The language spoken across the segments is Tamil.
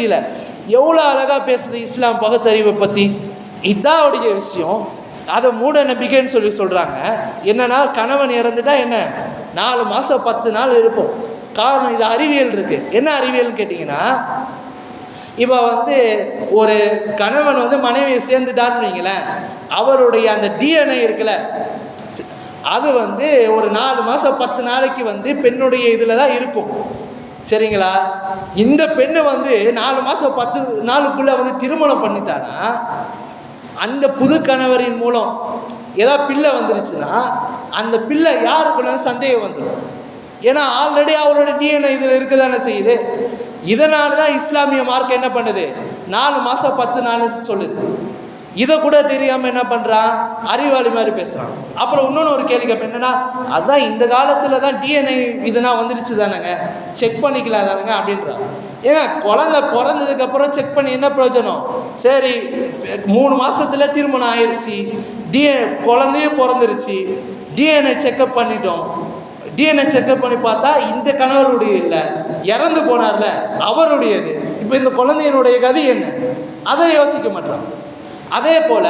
தெரியல எவ்வளோ அழகாக பேசுது இஸ்லாம் பகுத்தறிவை பற்றி இதான் அவருடைய விஷயம். அதை மூட நம்பிக்கைன்னு சொல்லி சொல்கிறாங்க என்னன்னா கணவன் இறந்துட்டா என்ன? நாலு மாதம் பத்து நாள் இருப்போம். காரணம் இது அறிவியல் இருக்குது என்ன அறிவியல்னு கேட்டிங்கன்னா இப்போ வந்து ஒரு கணவன் வந்து மனைவியை சேர்ந்துட்டாருன்னு வைங்களேன். அவருடைய அந்த டிஎன்ஏ இருக்குல்ல அது வந்து ஒரு நாலு மாதம் பத்து நாளைக்கு வந்து பெண்ணுடைய இதில் தான் இருக்கும். சரிங்களா? இந்த பெண்ணை வந்து நாலு மாதம் பத்து நாளுக்குள்ளே வந்து திருமணம் பண்ணிட்டானா? அந்த புது கணவரின் மூலம் ஏதாவது பிள்ளை வந்துருச்சுன்னா அந்த பிள்ளை யாருக்குள்ள சந்தேகம் வந்துடும்? ஏன்னா ஆல்ரெடி அவரோட டிஎன்ஏ இதில் இருக்க தானே செய்யுது. இதனால தான் இஸ்லாமிய மார்க் என்ன பண்ணுது? நாலு மாதம் பத்து நாள்னு சொல்லுது. இதை கூட தெரியாமல் என்ன பண்ணுறான் அறிவாளி மாதிரி பேசுகிறான் அப்புறம் இன்னொன்று ஒரு கேள்வி கேட்பேன் என்னென்னா அதுதான் இந்த காலத்தில் தான் டிஎன்ஏ இதுனா வந்துருச்சு தானேங்க. செக் பண்ணிக்கலாம் தானேங்க அப்படின்றான் ஏன்னா குழந்தை பிறந்ததுக்கப்புறம் செக் பண்ணி என்ன பிரயோஜனம்? சரி மூணு மாதத்தில் திருமணம் ஆயிடுச்சு டிஎ குழந்தையும் பிறந்துருச்சு. டிஎன்ஏ செக்கப் பண்ணிட்டோம். டிஎன்ஏ செக்கப் பண்ணி பார்த்தா இந்த கணவருடைய இல்லை. இறந்து போனார்ல அவருடையது. இப்போ இந்த குழந்தையினுடைய கதி என்ன? அதை யோசிக்க மாட்டான். அதே போல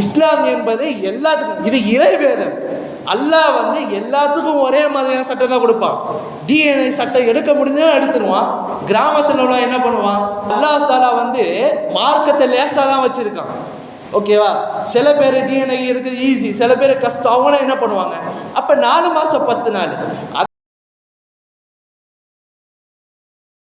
இஸ்லாம் என்பது எல்லாத்துக்கும் இது இறைவேதம். அல்லாஹ் வந்து எல்லாத்துக்கும் ஒரே மாதிரியான சட்டம் தான் கொடுப்பான். டிஎன்ஏ சட்டம் எடுக்க முடிஞ்சா எடுத்துருவான். கிராமத்தில் உள்ள என்ன பண்ணுவான்? அல்லாஹ் தாலா வந்து மார்க்கத்தை லேசாக தான் வச்சிருக்கான் ஓகேவா சில பேர் டிஎன்ஏ எடுக்கிறது ஈஸி சில பேர் கஷ்டம் அவங்களும் என்ன பண்ணுவாங்க? அப்போ நாலு மாதம் பத்து நாள்.